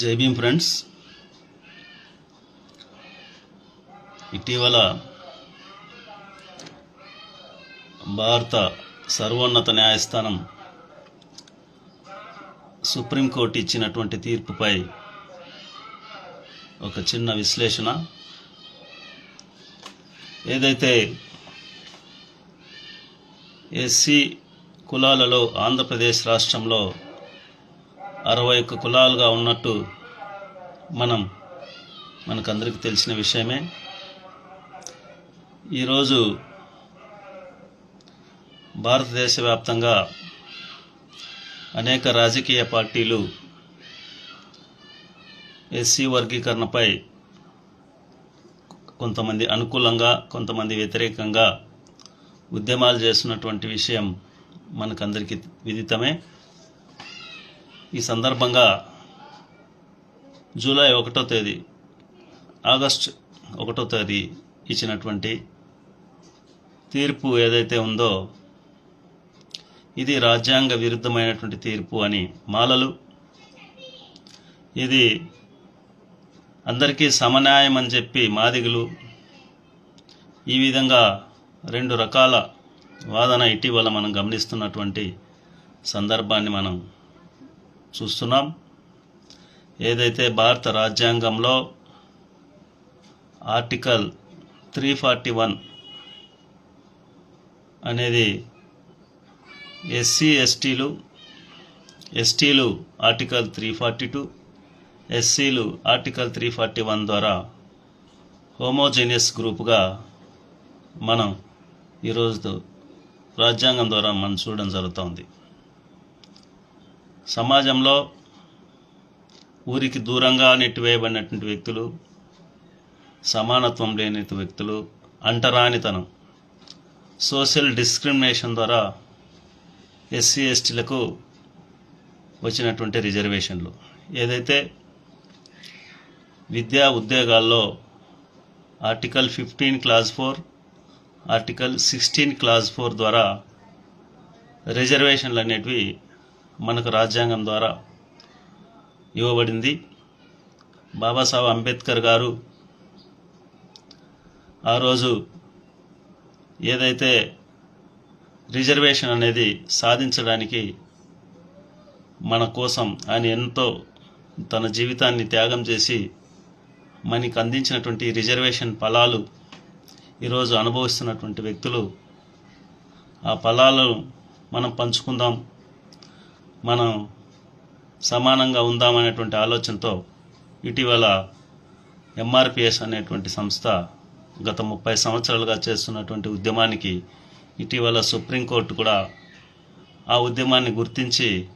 జై భీమ్ ఫ్రెండ్స్ ఇటీవల భారత సర్వోన్నత న్యాయస్థానం సుప్రీంకోర్టు ఇచ్చినటువంటి తీర్పుపై ఒక చిన్న విశ్లేషణ. ఏదైతే ఎస్సీ కులాలలో ఆంధ్రప్రదేశ్ రాష్ట్రంలో అరవై ఒక్క కులాలుగా ఉన్నట్టు మనం మనకందరికీ తెలిసిన విషయమే. ఈరోజు భారతదేశ వ్యాప్తంగా అనేక రాజకీయ పార్టీలు ఎస్సీ వర్గీకరణపై కొంతమంది అనుకూలంగా కొంతమంది వ్యతిరేకంగా ఉద్యమాలు చేస్తున్నటువంటి విషయం మనకందరికీ విదితమే. ఈ సందర్భంగా జూలై ఒకటో తేదీ ఆగస్ట్ ఒకటో తేదీ ఇచ్చినటువంటి తీర్పు ఏదైతే ఉందో ఇది రాజ్యాంగ విరుద్ధమైనటువంటి తీర్పు అని మాలలు. ఇది అందరికీ సమన్యాయం అని చెప్పి మాదిగులు. ఈ విధంగా రెండు రకాల వాదన ఇటీవల మనం గమనిస్తున్నటువంటి సందర్భాన్ని మనం చూస్తున్నాం. ఏదైతే భారత రాజ్యాంగంలో ఆర్టికల్ త్రీ ఫార్టీ వన్ అనేది ఎస్సీ ఎస్టీలు ఎస్టీలు ఆర్టికల్ త్రీ ఫార్టీ టూ ఎస్సీలు ఆర్టికల్ త్రీ ఫార్టీ వన్ ద్వారా హోమోజీనియస్ గ్రూప్గా మనం ఈరోజు రాజ్యాంగం ద్వారా మనం చూడడం జరుగుతోంది. సమాజంలో ఊరికి దూరంగా నెట్టివేయబడినటువంటి వ్యక్తులు సమానత్వం లేని వ్యక్తులు అంటరానితనం సోషల్ డిస్క్రిమినేషన్ ద్వారా ఎస్సీ ఎస్టీలకు వచ్చినటువంటి రిజర్వేషన్లు. ఏదైతే విద్యా ఉద్యోగాల్లో article fifteen clause four article sixteen clause four ద్వారా రిజర్వేషన్లు అనేటివి మనకు రాజ్యాంగం ద్వారా ఇవ్వబడింది. బాబాసాహెబ్ అంబేద్కర్ గారు ఆ రోజు ఏదైతే రిజర్వేషన్ అనేది సాధించడానికి మన కోసం ఆయన ఎంతో తన జీవితాన్ని త్యాగం చేసి మనకి అందించినటువంటి రిజర్వేషన్ ఫలాలు ఈరోజు అనుభవిస్తున్నటువంటి వ్యక్తులు ఆ ఫలాలను మనం పంచుకుందాం. మనం సమానంగా ఉందామనేటువంటి ఆలోచనతో ఇటీవల ఎంఆర్పిఎస్ అనేటువంటి సంస్థ గత ముప్పై సంవత్సరాలుగా చేస్తున్నటువంటి ఉద్యమానికి ఇటీవల సుప్రీంకోర్టు కూడా ఆ ఉద్యమాన్ని గుర్తించి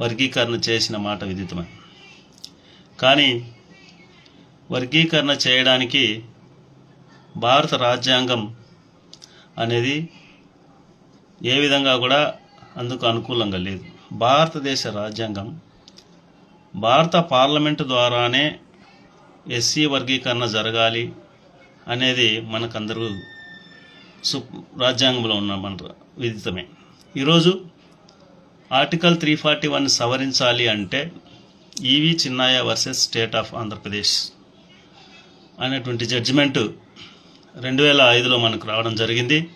వర్గీకరణ చేసిన మాట విదితమే. కానీ వర్గీకరణ చేయడానికి భారత రాజ్యాంగం అనేది ఏ విధంగా కూడా అందుకు అనుకూలంగా లేదు. భారతదేశ రాజ్యాంగం భారత పార్లమెంటు ద్వారానే ఎస్సీ వర్గీకరణ జరగాలి అనేది మనకందరూ సు రాజ్యాంగంలో ఉన్న మన విదితమే. ఈరోజు ఆర్టికల్ త్రీ ఫార్టీ వన్ సవరించాలి అంటే EV Chinnaiah versus state of Andhra Pradesh అనేటువంటి జడ్జిమెంటు రెండు వేల ఐదులో మనకు రావడం జరిగింది.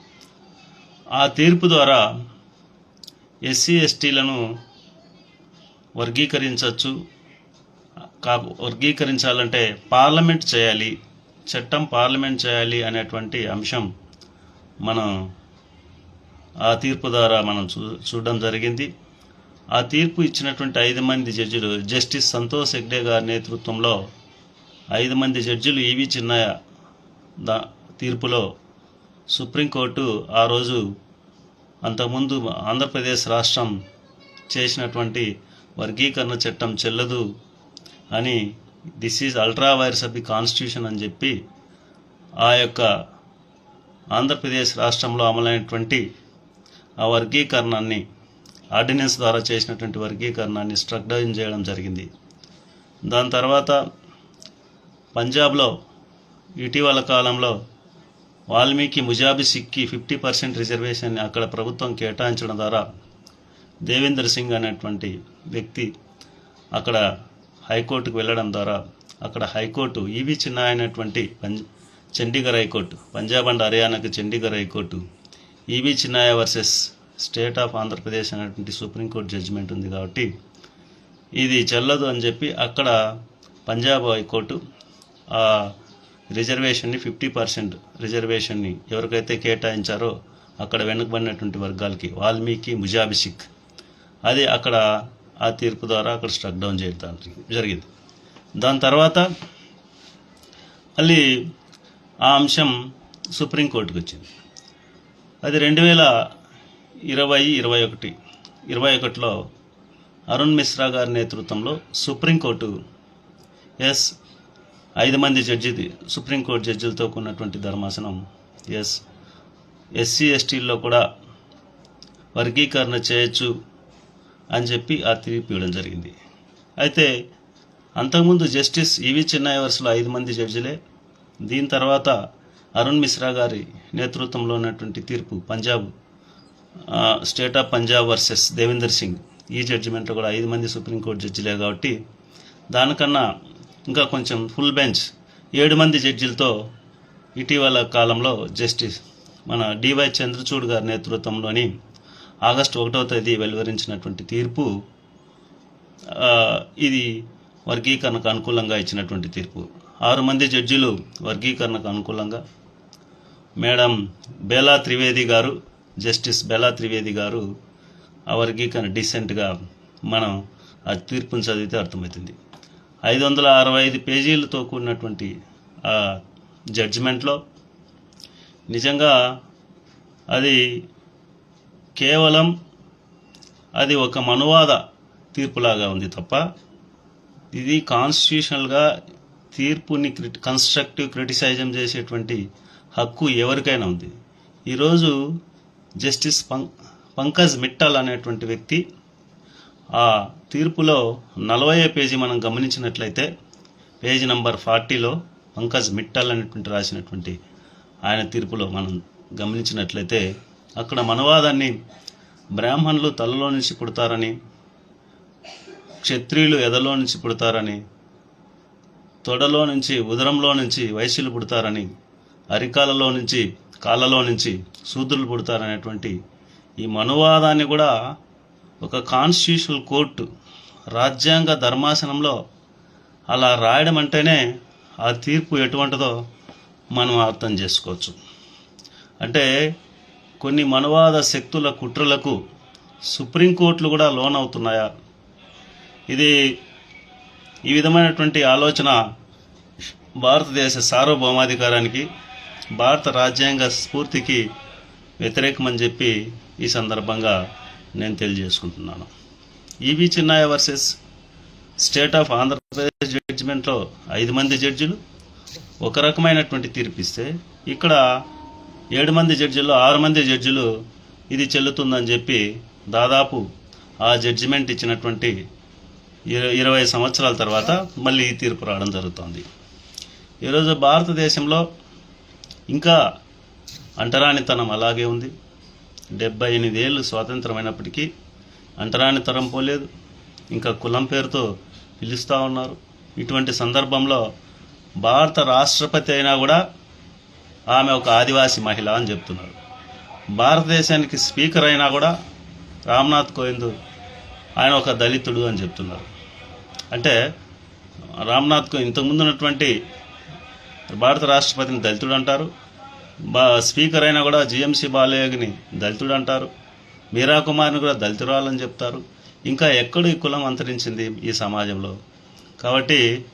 ఆ తీర్పు ద్వారా ఎస్సీ ఎస్టీలను వర్గీకరించవచ్చు. కా వర్గీకరించాలంటే పార్లమెంట్ చేయాలి. చట్టం పార్లమెంట్ చేయాలి అనేటువంటి అంశం మనం ఆ తీర్పు ద్వారా మనం చూ చూడడం జరిగింది. ఆ తీర్పు ఇచ్చినటువంటి ఐదు మంది జడ్జిలు జస్టిస్ సంతోష్ హెగ్డే గారి నేతృత్వంలో ఐదు మంది జడ్జిలు ఈవి చిన్నయ్య దా తీర్పులో సుప్రీంకోర్టు ఆ రోజు అంతకుముందు ఆంధ్రప్రదేశ్ రాష్ట్రం చేసినటువంటి వర్గీకరణ చట్టం చెల్లదు అని this is ultra vires of the constitution అని చెప్పి ఆ యొక్క ఆంధ్రప్రదేశ్ రాష్ట్రంలో అమలైనటువంటి ఆ వర్గీకరణాన్ని ఆర్డినెన్స్ ద్వారా చేసినటువంటి వర్గీకరణాన్ని స్ట్రక్ డౌన్ చేయడం జరిగింది. దాని తర్వాత పంజాబ్లో ఇటీవల కాలంలో Valmiki Mazhabi Sikh fifty percent reservation అక్కడ ప్రభుత్వం కేటాయించడం ద్వారా దేవేంద్ర సింగ్ అనేటువంటి వ్యక్తి అక్కడ హైకోర్టుకు వెళ్ళడం ద్వారా అక్కడ హైకోర్టు ఈవి చిన్న అయినటువంటి పంజ Chandigarh high court Punjab and హర్యానాకు Chandigarh high court EV Chinnaiah versus state of Andhra Pradesh అనేటువంటి సుప్రీంకోర్టు జడ్జిమెంట్ ఉంది కాబట్టి ఇది చెల్లదు అని చెప్పి అక్కడ పంజాబ్ హైకోర్టు రిజర్వేషన్ని ఫిఫ్టీ పర్సెంట్ రిజర్వేషన్ని ఎవరికైతే కేటాయించారో అక్కడ వెనుకబడినటువంటి వర్గాలకి వాల్మీకి ముజాభిషిక్ అది అక్కడ ఆ తీర్పు ద్వారా అక్కడ స్ట్రక్ డౌన్ చేయడం జరిగింది. దాని తర్వాత మళ్ళీ ఆ అంశం సుప్రీంకోర్టుకు వచ్చింది. అది రెండు వేల ఇరవై ఇరవై ఒకటి ఇరవై ఒకటిలో అరుణ్ మిశ్రా గారి నేతృత్వంలో సుప్రీంకోర్టు ఎస్ ఐదు మంది జడ్జిది సుప్రీంకోర్టు జడ్జిలతో కూడినటువంటి ధర్మాసనం. ఎస్ ఎస్సీ ఎస్టీల్లో కూడా వర్గీకరణ చేయొచ్చు అని చెప్పి ఆ తీర్పు ఇవ్వడం జరిగింది. అయితే అంతకుముందు జస్టిస్ ఈవి చిన్నయ్య వరుసలో ఐదు మంది జడ్జిలే. దీని తర్వాత అరుణ్ మిశ్రా గారి నేతృత్వంలో ఉన్నటువంటి తీర్పు Punjab state of Punjab versus Devender Singh. ఈ జడ్జిమెంట్లో కూడా ఐదు మంది సుప్రీంకోర్టు జడ్జిలే కాబట్టి దానికన్నా ఇంకా కొంచెం ఫుల్ బెంచ్. ఏడు మంది జడ్జిలతో ఇటీవల కాలంలో జస్టిస్ మన డివై చంద్రచూడ్ గారి నేతృత్వంలోని ఆగస్టు ఒకటవ తేదీ వెలువరించినటువంటి తీర్పు ఇది వర్గీకరణకు అనుకూలంగా ఇచ్చినటువంటి తీర్పు. ఆరు మంది జడ్జిలు వర్గీకరణకు అనుకూలంగా. మేడం బేలా త్రివేది గారు జస్టిస్ బేలా త్రివేది గారు ఆ వర్గీకరణ డీసెంట్గా మనం ఆ తీర్పును చదివితే అర్థమవుతుంది. ఐదు వందల అరవై ఐదు పేజీలతో కూడినటువంటి ఆ జడ్జిమెంట్లో నిజంగా అది కేవలం అది ఒక మనువాద తీర్పులాగా ఉంది తప్ప ఇది కాన్స్టిట్యూషనల్గా తీర్పుని క్రిటి కన్స్ట్రక్టివ్ క్రిటిసైజం చేసేటువంటి హక్కు ఎవరికైనా ఉంది. ఈరోజు జస్టిస్ పం పంకజ్ మిట్టల్ అనేటువంటి వ్యక్తి ఆ తీర్పులో నలభై పేజీ మనం గమనించినట్లయితే పేజీ నంబర్ ఫార్టీలో పంకజ్ మిట్టల్ అనేటువంటి రాసినటువంటి ఆయన తీర్పులో మనం గమనించినట్లయితే అక్కడ మనవాదాన్ని బ్రాహ్మణులు తలలో నుంచి పుడతారని క్షత్రియులు ఎదలో నుంచి పుడతారని తొడలో నుంచి ఉదరంలో నుంచి వైశ్యులు పుడతారని అరికాలలో నుంచి కాళ్ళలో నుంచి శూద్రులు పుడతారనేటువంటి ఈ మనువాదాన్ని కూడా ఒక కాన్స్టిట్యూషనల్ కోర్టు రాజ్యాంగ ధర్మాసనంలో అలా రాయడం అంటేనే ఆ తీర్పు ఎటువంటిదో మనం అర్థం చేసుకోవచ్చు. అంటే కొన్ని మనవాద శక్తుల కుట్రలకు సుప్రీంకోర్టులు కూడా లోన్ అవుతున్నాయా ఇది ఈ విధమైనటువంటి ఆలోచన భారతదేశ సార్వభౌమాధికారానికి భారత రాజ్యాంగ స్ఫూర్తికి వ్యతిరేకమని చెప్పి ఈ సందర్భంగా నేను తెలియజేసుకుంటున్నాను. EV Chinnaiah versus state of Andhra Pradesh జడ్జిమెంట్లో ఐదు మంది జడ్జిలు ఒక రకమైనటువంటి తీర్పు ఇస్తే ఇక్కడ ఏడు మంది జడ్జిల్లో ఆరు మంది జడ్జిలు ఇది చెల్లుతుందని చెప్పి దాదాపు ఆ జడ్జిమెంట్ ఇచ్చినటువంటి ఇరవై సంవత్సరాల తర్వాత మళ్ళీ ఈ తీర్పు రావడం జరుగుతోంది. ఈరోజు భారతదేశంలో ఇంకా అంటరానితనం అలాగే ఉంది. డెబ్బై ఎనిమిది ఏళ్ళు స్వాతంత్రమైనప్పటికీ అంటరానితనం పోలేదు ఇంకా కులం పేరుతో పిలుస్తూ ఉన్నారు. ఇటువంటి సందర్భంలో భారత రాష్ట్రపతి అయినా కూడా ఆమె ఒక ఆదివాసి మహిళ అని చెప్తున్నారు. భారతదేశానికి స్పీకర్ అయినా కూడా రామ్నాథ్ కోవింద్ ఆయన ఒక దళితుడు అని చెప్తున్నారు. అంటే రామ్నాథ్ కోవింద్ ఇంతకుముందు ఉన్నటువంటి భారత రాష్ట్రపతిని దళితుడు అంటారు. బా స్పీకర్ అయినా కూడా జిఎంసి బాలయోగిని దళితుడు అంటారు మీరా కుమార్ని కూడా దళితురాలని చెప్తారు. ఇంకా ఎక్కడ ఈ కులం అంతరించింది ఈ సమాజంలో. కాబట్టి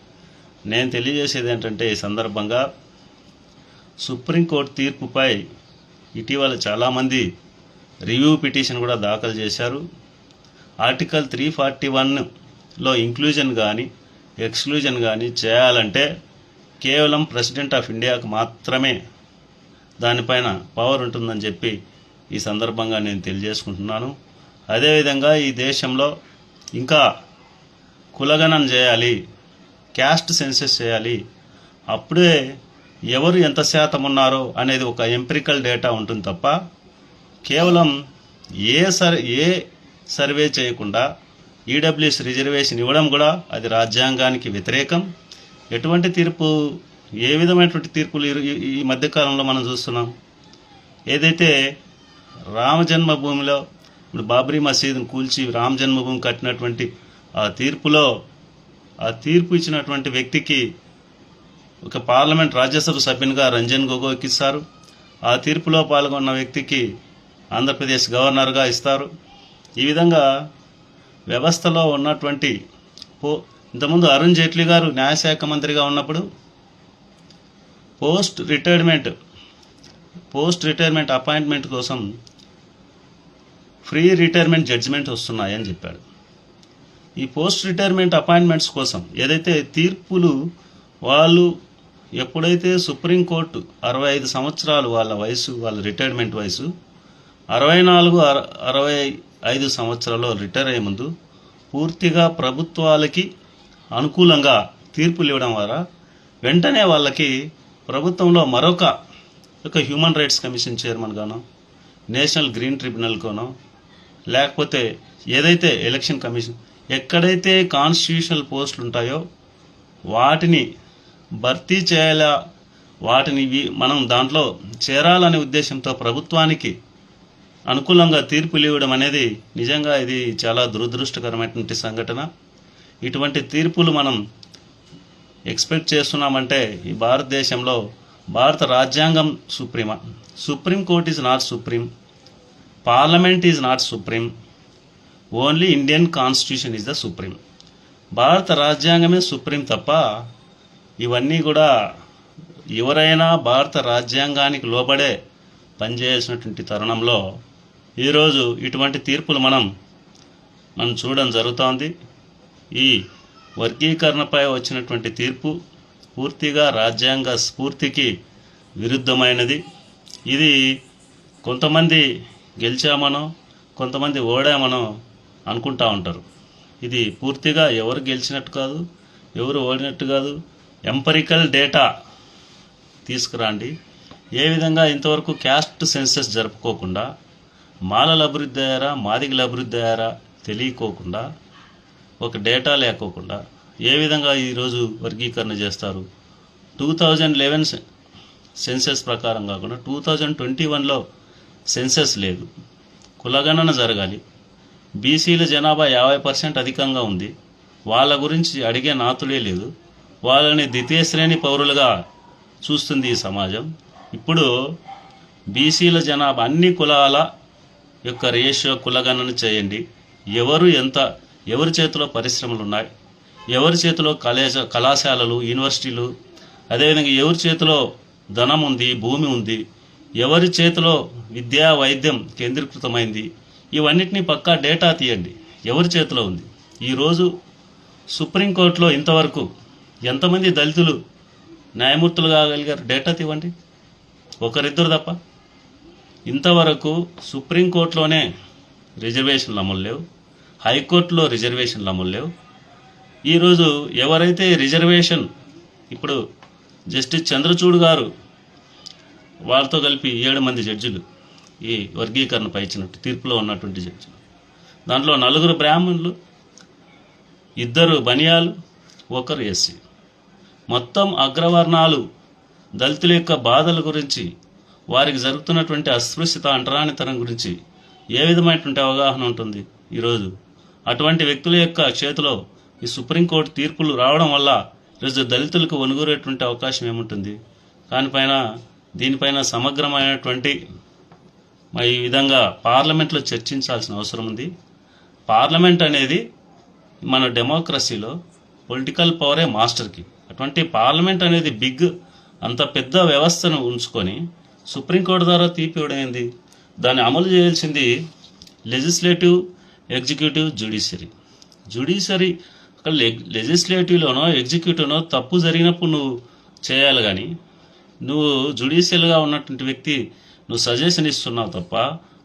నేను తెలియజేసేది ఏంటంటే ఈ సందర్భంగా సుప్రీంకోర్టు తీర్పుపై ఇటీవల చాలామంది రివ్యూ పిటిషన్ కూడా దాఖలు చేశారు. ఆర్టికల్ త్రీ ఫార్టీ వన్లో ఇంక్లూజన్ కానీ ఎక్స్క్లూజన్ కానీ చేయాలంటే కేవలం ప్రెసిడెంట్ ఆఫ్ ఇండియాకు మాత్రమే దానిపైన పవర్ ఉంటుందని చెప్పి ఈ సందర్భంగా నేను తెలియజేసుకుంటున్నాను. అదేవిధంగా ఈ దేశంలో ఇంకా కులగణన చేయాలి క్యాస్ట్ సెన్సెస్ చేయాలి అప్పుడే ఎవరు ఎంత శాతం ఉన్నారో అనేది ఒక ఎంపిరికల్ డేటా ఉంటుంది తప్ప కేవలం ఏ సర్ ఏ సర్వే చేయకుండా ఈడబ్ల్యూఎస్ రిజర్వేషన్ ఇవ్వడం కూడా అది రాజ్యాంగానికి వ్యతిరేకం. ఎటువంటి తీర్పు ఏ విధమైనటువంటి తీర్పులు ఈ- మధ్యకాలంలో మనం చూస్తున్నాం? ఏదైతే రామ జన్మభూమిలో ఇప్పుడు బాబ్రీ మసీదును కూల్చి రామ జన్మభూమి కట్టినటువంటి ఆ తీర్పులో ఆ తీర్పు ఇచ్చినటువంటి వ్యక్తికి ఒక పార్లమెంట్ రాజ్యసభ సభ్యునిగా రంజన్ గొగోయ్కి ఇస్తారు. ఆ తీర్పులో పాల్గొన్న వ్యక్తికి ఆంధ్రప్రదేశ్ గవర్నర్గా ఇస్తారు. ఈ విధంగా వ్యవస్థలో ఉన్నటువంటి పో ఇంతకుముందు అరుణ్ జైట్లీ గారు న్యాయశాఖ మంత్రిగా ఉన్నప్పుడు post retirement post retirement appointment కోసం ఫ్రీ రిటైర్మెంట్ జడ్జిమెంట్ వస్తున్నాయని చెప్పాడు. ఈ పోస్ట్ రిటైర్మెంట్ అపాయింట్మెంట్స్ కోసం ఏదైతే తీర్పులు వాళ్ళు ఎప్పుడైతే సుప్రీంకోర్టు అరవై ఐదు సంవత్సరాలు వాళ్ళ వయసు వాళ్ళ రిటైర్మెంట్ వయసు అరవై నాలుగు అర- అరవై ఐదు సంవత్సరాల్లో రిటైర్ అయ్యే ముందు పూర్తిగా ప్రభుత్వాలకి అనుకూలంగా తీర్పులు ఇవ్వడం ద్వారా వెంటనే వాళ్ళకి ప్రభుత్వంలో మరొక ఒక హ్యూమన్ రైట్స్ కమిషన్ చైర్మన్ గాను నేషనల్ గ్రీన్ ట్రిబ్యునల్గానో లేకపోతే ఏదైతే ఎలక్షన్ కమిషన్ ఎక్కడైతే కాన్స్టిట్యూషనల్ పోస్టులు ఉంటాయో వాటిని భర్తీ చేయాలా వాటిని మనం దాంట్లో చేరాలనే ఉద్దేశంతో ప్రభుత్వానికి అనుకూలంగా తీర్పులు ఇవ్వడం అనేది నిజంగా ఇది చాలా దురదృష్టకరమైనటువంటి సంఘటన. ఇటువంటి తీర్పులు మనం ఎక్స్పెక్ట్ చేస్తున్నామంటే ఈ భారతదేశంలో భారత రాజ్యాంగం సుప్రీమా. Supreme court is not supreme parliament is not supreme only Indian constitution is the supreme భారత రాజ్యాంగమే సుప్రీం తప్ప ఇవన్నీ కూడా ఎవరైనా భారత రాజ్యాంగానికి లోబడే పనిచేసినటువంటి తరుణంలో ఈరోజు ఇటువంటి తీర్పులు మనం మనం చూడడం జరుగుతోంది. ఈ వర్గీకరణపై వచ్చినటువంటి తీర్పు పూర్తిగా రాజ్యాంగ స్ఫూర్తికి విరుద్ధమైనది. ఇది కొంతమంది గెలిచామనో కొంతమంది ఓడామనో అనుకుంటా ఉంటారు. ఇది పూర్తిగా ఎవరు గెలిచినట్టు కాదు ఎవరు ఓడినట్టు కాదు ఎంపరికల్ డేటా తీసుకురండి. ఏ విధంగా ఇంతవరకు క్యాస్ట్ సెన్సస్ జరుపుకోకుండా మాలల అభివృద్ధి అయ్యారా మాదిగల అభివృద్ధి అయ్యారా తెలియకోకుండా ఒక డేటా లేకోకుండా ఏ విధంగా ఈరోజు వర్గీకరణ చేస్తారు? టూ థౌజండ్ లెవెన్ సెన్సెస్ ప్రకారం కాకుండా టూ థౌజండ్ ట్వంటీ వన్లో సెన్సెస్ లేదు. కులగణన జరగాలి. బీసీల జనాభా యాభై పర్సెంట్ అధికంగా ఉంది. వాళ్ళ గురించి అడిగే నాతులే లేదు. వాళ్ళని ద్వితీయ శ్రేణి పౌరులుగా చూస్తుంది ఈ సమాజం. ఇప్పుడు బీసీల జనాభా అన్ని కులాల యొక్క రేషియో కులగణన చేయండి. ఎవరు ఎంత ఎవరి చేతిలో పరిశ్రమలు ఉన్నాయి ఎవరి చేతిలో కళాశ కళాశాలలు యూనివర్సిటీలు? అదేవిధంగా ఎవరి చేతిలో ధనం ఉంది భూమి ఉంది? ఎవరి చేతిలో విద్యా వైద్యం కేంద్రీకృతమైంది? ఇవన్నిటిని పక్కా డేటా తీయండి. ఎవరి చేతిలో ఉంది? ఈరోజు సుప్రీంకోర్టులో ఇంతవరకు ఎంతమంది దళితులు న్యాయమూర్తులు కాగలిగారు? డేటా తీవండి ఒకరిద్దరు తప్ప. ఇంతవరకు సుప్రీంకోర్టులోనే రిజర్వేషన్లు అమలు లేవు. హైకోర్టులో రిజర్వేషన్లు అమలు లేవు. ఈరోజు ఎవరైతే రిజర్వేషన్ ఇప్పుడు జస్టిస్ చంద్రచూడ్ గారు వాళ్ళతో కలిపి ఏడు మంది జడ్జిలు ఈ వర్గీకరణపై ఇచ్చినట్టు తీర్పులో ఉన్నటువంటి జడ్జిలు. దాంట్లో నలుగురు బ్రాహ్మణులు ఇద్దరు బనియాలు ఒకరు ఎస్సీ. మొత్తం అగ్రవర్ణాలు దళితుల యొక్క బాధల గురించి వారికి జరుగుతున్నటువంటి అస్పృశ్యత అంటరానితనం గురించి ఏ విధమైనటువంటి అవగాహన ఉంటుంది? ఈరోజు అటువంటి వ్యక్తుల యొక్క చేతిలో ఈ సుప్రీంకోర్టు తీర్పులు రావడం వల్ల ఈరోజు దళితులకు వనుగూరేటువంటి అవకాశం ఏముంటుంది? దానిపైన దీనిపైన సమగ్రమైనటువంటి ఈ విధంగా పార్లమెంట్లో చర్చించాల్సిన అవసరం ఉంది. పార్లమెంట్ అనేది మన డెమోక్రసీలో పొలిటికల్ పవరే మాస్టర్కి. అటువంటి పార్లమెంట్ అనేది బిగ్ అంత పెద్ద వ్యవస్థను ఉంచుకొని సుప్రీంకోర్టు ద్వారా తీపి దాన్ని అమలు చేయాల్సింది లెజిస్లేటివ్ ఎగ్జిక్యూటివ్ జ్యుడిషియరీ జ్యుడిషియరీ అక్కడ లెజిస్లేటివ్లోనో ఎగ్జిక్యూటివ్నో తప్పు జరిగినప్పుడు నువ్వు చేయాలి కానీ నువ్వు జుడిషియల్గా ఉన్నటువంటి వ్యక్తి నువ్వు సజెషన్ ఇస్తున్నావు తప్ప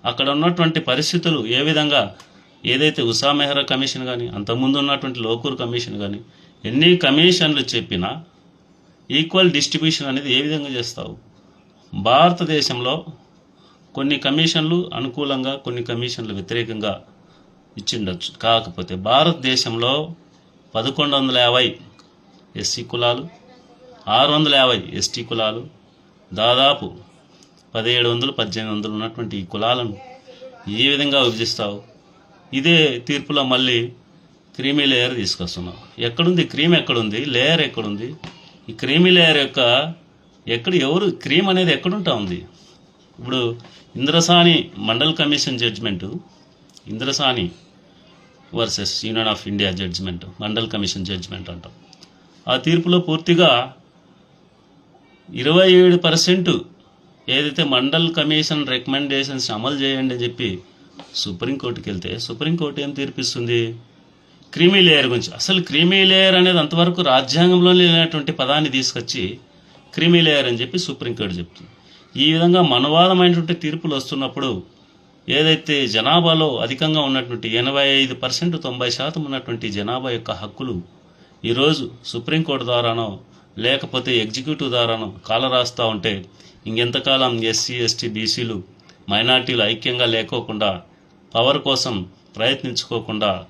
అక్కడ ఉన్నటువంటి పరిస్థితులు ఏ విధంగా ఏదైతే ఉషా మెహ్రా కమిషన్ కానీ అంతకుముందు ఉన్నటువంటి లోకూర్ కమిషన్ కానీ ఎన్ని కమిషన్లు చెప్పినా ఈక్వల్ డిస్ట్రిబ్యూషన్ అనేది ఏ విధంగా చేస్తావు? భారతదేశంలో కొన్ని కమిషన్లు అనుకూలంగా కొన్ని కమిషన్లు వ్యతిరేకంగా ఇచ్చిండొచ్చు. కాకపోతే భారతదేశంలో పదకొండు వందల యాభై ఎస్సీ కులాలు ఆరు వందల యాభై ఎస్టీ కులాలు దాదాపు పదిహేడు వందలు పద్దెనిమిది వందలు ఉన్నటువంటి ఈ కులాలను ఏ విధంగా విభజిస్తావు? ఇదే తీర్పులో మళ్ళీ క్రీమీ లేయర్ తీసుకొస్తున్నావు ఎక్కడుంది? క్రీమ్ ఎక్కడుంది? లేయర్ ఎక్కడుంది? ఈ క్రీమీ లేయర్ యొక్క ఎక్కడ ఎవరు క్రీమ్ అనేది ఎక్కడుంటా ఉంది? ఇప్పుడు Indra Sawhney Mandal commission judgement Indra Sawhney versus union of India judgement Mandal commission judgement అంటాం. ఆ తీర్పులో పూర్తిగా ఇరవై ఏడు పర్సెంట్ ఏదైతే మండల్ కమిషన్ రికమెండేషన్స్ అమలు చేయండి అని చెప్పి సుప్రీంకోర్టుకి వెళ్తే సుప్రీంకోర్టు ఏం తీర్పిస్తుంది? క్రీమీ లేయర్ గురించి. అసలు క్రీమీ లేయర్ అనేది అంతవరకు రాజ్యాంగంలో లేనటువంటి పదాన్ని తీసుకొచ్చి క్రీమీ లేయర్ అని చెప్పి సుప్రీంకోర్టు చెప్తుంది. ఈ విధంగా మనవాదమైనటువంటి తీర్పులు వస్తున్నప్పుడు ఏదైతే జనాభాలో అధికంగా ఉన్నటువంటి ఎనభై ఐదు పర్సెంట్ తొంభై శాతం ఉన్నటువంటి జనాభా యొక్క హక్కులు ఈరోజు సుప్రీంకోర్టు ద్వారానో లేకపోతే ఎగ్జిక్యూటివ్ ద్వారానో కాలరాస్తూ ఉంటే ఇంకెంతకాలం ఎస్సీ ఎస్టీ బీసీలు మైనార్టీలు ఐక్యంగా లేకోకుండా పవర్ కోసం ప్రయత్నించుకోకుండా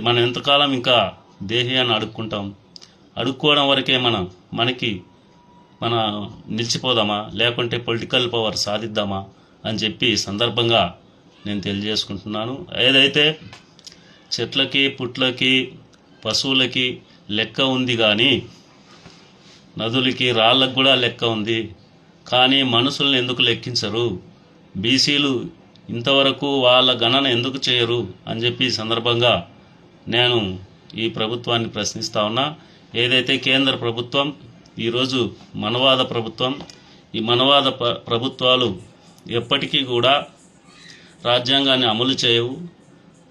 మనం ఎంతకాలం ఇంకా దేహీయాన్ని అడుక్కుంటాం? అడుక్కోవడం వరకే మనం మనకి మన నిలిచిపోదామా? లేకుంటే పొలిటికల్ పవర్ సాధిద్దామా? అని చెప్పి సందర్భంగా నేను తెలియజేసుకుంటున్నాను. ఏదైతే చెట్లకి పుట్లకి పశువులకి లెక్క ఉంది కానీ నదులకి రాళ్ళకు కూడా లెక్క ఉంది. కానీ మనుషులను ఎందుకు లెక్కించరు? బీసీలు ఇంతవరకు వాళ్ళ గణన ఎందుకు చేయరు? అని చెప్పి సందర్భంగా నేను ఈ ప్రభుత్వాన్ని ప్రశ్నిస్తా ఉన్నా. ఏదైతే కేంద్ర ప్రభుత్వం ఈరోజు మనవాద ప్రభుత్వం ఈ మనవాద ప్ర- ప్రభుత్వాలు ఎప్పటికీ కూడా రాజ్యాంగాన్ని అమలు చేయవు.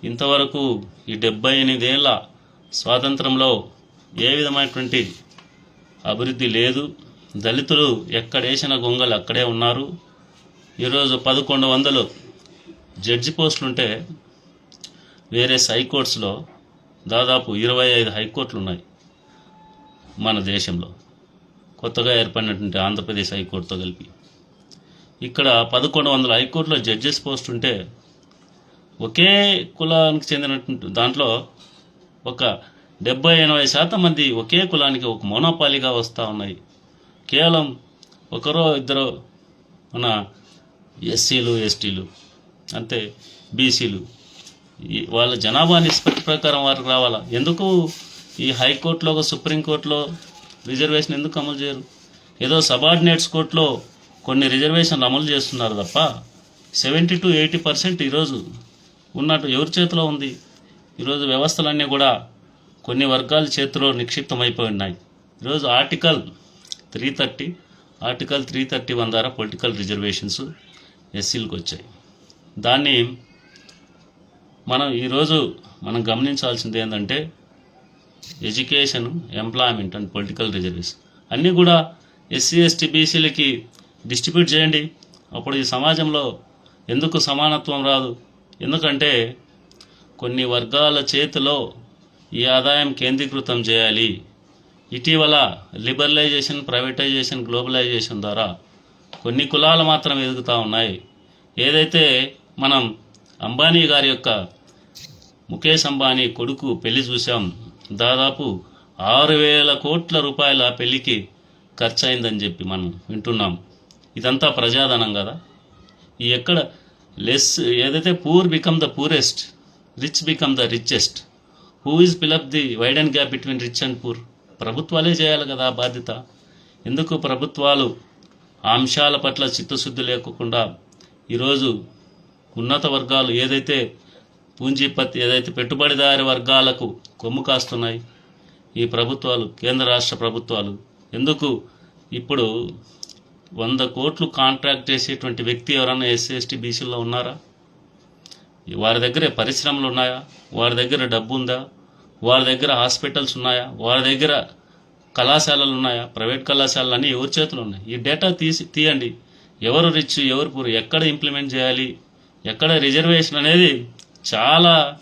ఇంతవరకు ఈ డెబ్బై ఎనిమిదేళ్ళ స్వాతంత్రంలో ఏ విధమైనటువంటి అభివృద్ధి లేదు. దళితులు ఎక్కడేసిన గొంగలు అక్కడే ఉన్నారు. ఈరోజు పదకొండు వందలు జడ్జి పోస్టులుంటే వేరే హైకోర్ట్స్లో దాదాపు ఇరవై ఐదు హైకోర్టులు ఉన్నాయి మన దేశంలో. కొత్తగా ఏర్పడినటువంటి ఆంధ్రప్రదేశ్ హైకోర్టుతో కలిపి. ఇక్కడ పదకొండు వందల హైకోర్టులో జడ్జెస్ పోస్ట్ ఉంటే ఒకే కులానికి చెందినటువంటి దాంట్లో ఒక డెబ్బై ఎనభై శాతం మంది ఒకే కులానికి ఒక మోనోపాలిగా వస్తూ ఉన్నాయి. కేవలం ఒకరో ఇద్దరు మన ఎస్సీలు ఎస్టీలు అంతే బీసీలు. ఈ వాళ్ళ జనాభా నిష్పత్తి ప్రకారం వారికి రావాలా? ఎందుకు ఈ హైకోర్టులో సుప్రీంకోర్టులో రిజర్వేషన్ ఎందుకు అమలు చేయరు? ఏదో సబార్డినేట్స్ కోర్టులో కొన్ని రిజర్వేషన్లు అమలు చేస్తున్నారు తప్ప సెవెంటీ టు ఎయిటీ పర్సెంట్ ఈరోజు ఉన్నట్టు ఎవరి చేతిలో ఉంది? ఈరోజు వ్యవస్థలన్నీ కూడా కొన్ని వర్గాల చేతిలో నిక్షిప్తమైపోయి ఉన్నాయి. ఈరోజు article three thirty article three thirty one ద్వారా పొలిటికల్ రిజర్వేషన్స్ ఎస్సీలకు వచ్చాయి. దాన్ని మనం ఈరోజు మనం గమనించాల్సింది ఏంటంటే education employment and political reservation. అన్నీ కూడా ఎస్సీ ఎస్టీ బీసీలకి డిస్ట్రిబ్యూట్ చేయండి. అప్పుడు ఈ సమాజంలో ఎందుకు సమానత్వం రాదు? ఎందుకంటే కొన్ని వర్గాల చేతిలో ఈ ఆదాయం కేంద్రీకృతం చేయాలి. ఇటీవల లిబరలైజేషన్ ప్రైవేటైజేషన్ గ్లోబలైజేషన్ ద్వారా కొన్ని కులాలు మాత్రం ఎదుగుతూ ఉన్నాయి. ఏదైతే మనం అంబానీ గారి యొక్క ముఖేష్ అంబానీ కొడుకు పెళ్ళి చూసాం దాదాపు ఆరు వేల కోట్ల రూపాయల పెళ్ళికి ఖర్చు అయిందని చెప్పి మనం వింటున్నాం. ఇదంతా ప్రజాధనం కదా. ఈ ఎక్కడ లెస్ ఏదైతే poor become the poorest rich become the richest who is fill up the wide and gap between rich and poor ప్రభుత్వాలే చేయాలి కదా ఆ బాధ్యత. ఎందుకు ప్రభుత్వాలు ఆ అంశాల పట్ల చిత్తశుద్ధి లేకుండా ఈరోజు ఉన్నత వర్గాలు ఏదైతే పూంజీపతి ఏదైతే పెట్టుబడిదారి వర్గాలకు కొమ్ము కాస్తున్నాయి ఈ ప్రభుత్వాలు కేంద్ర రాష్ట్ర ప్రభుత్వాలు ఎందుకు ఇప్పుడు వంద కోట్లు కాంట్రాక్ట్ చేసేటువంటి వ్యక్తి ఎవరైనా ఎస్సీ ఎస్టీ బీసీలో ఉన్నారా? వారి దగ్గర పరిశ్రమలు ఉన్నాయా? వారి దగ్గర డబ్బు ఉందా? వారి దగ్గర హాస్పిటల్స్ ఉన్నాయా? వారి దగ్గర కళాశాలలు ఉన్నాయా? ప్రైవేట్ కళాశాలలు అన్నీ ఎవరి చేతులు ఉన్నాయి? ఈ డేటా తీసి తీయండి. ఎవరు రిచ్ ఎవరు పూర్ ఎక్కడ ఇంప్లిమెంట్ చేయాలి? ఎక్కడ రిజర్వేషన్ అనేది చాలా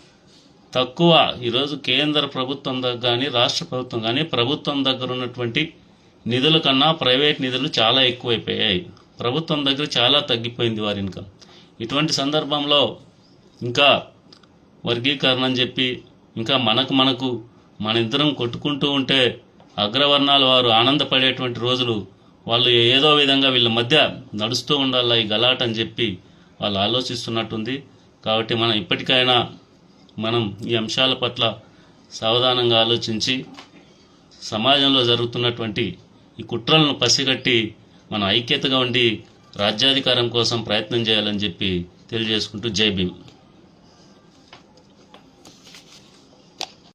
తక్కువ. ఈరోజు కేంద్ర ప్రభుత్వం దగ్గర కానీ రాష్ట్ర ప్రభుత్వం కానీ ప్రభుత్వం దగ్గర ఉన్నటువంటి నిధుల కన్నా ప్రైవేట్ నిధులు చాలా ఎక్కువైపోయాయి. ప్రభుత్వం దగ్గర చాలా తగ్గిపోయింది వారి ఇన్కమ్. ఇటువంటి సందర్భంలో ఇంకా వర్గీకరణ అని చెప్పి ఇంకా మనకు మనకు మన ఇద్దరం కొట్టుకుంటూ ఉంటే అగ్రవర్ణాల వారు ఆనందపడేటువంటి రోజులు వాళ్ళు ఏదో విధంగా వీళ్ళ మధ్య నడుస్తూ ఉండాలా ఈ గలాట అని చెప్పి వాళ్ళు ఆలోచిస్తున్నట్టుంది. కాబట్టి మనం ఇప్పటికైనా మనం ఈ అంశాల పట్ల సావధానంగా ఆలోచించి సమాజంలో జరుగుతున్నటువంటి ఈ కుట్రలను పసిగట్టి మన ఐక్యతగా ఉండి రాజ్యాధికారం కోసం ప్రయత్నం చేయాలని చెప్పి తెలియజేసుకుంటూ జై భీమ్.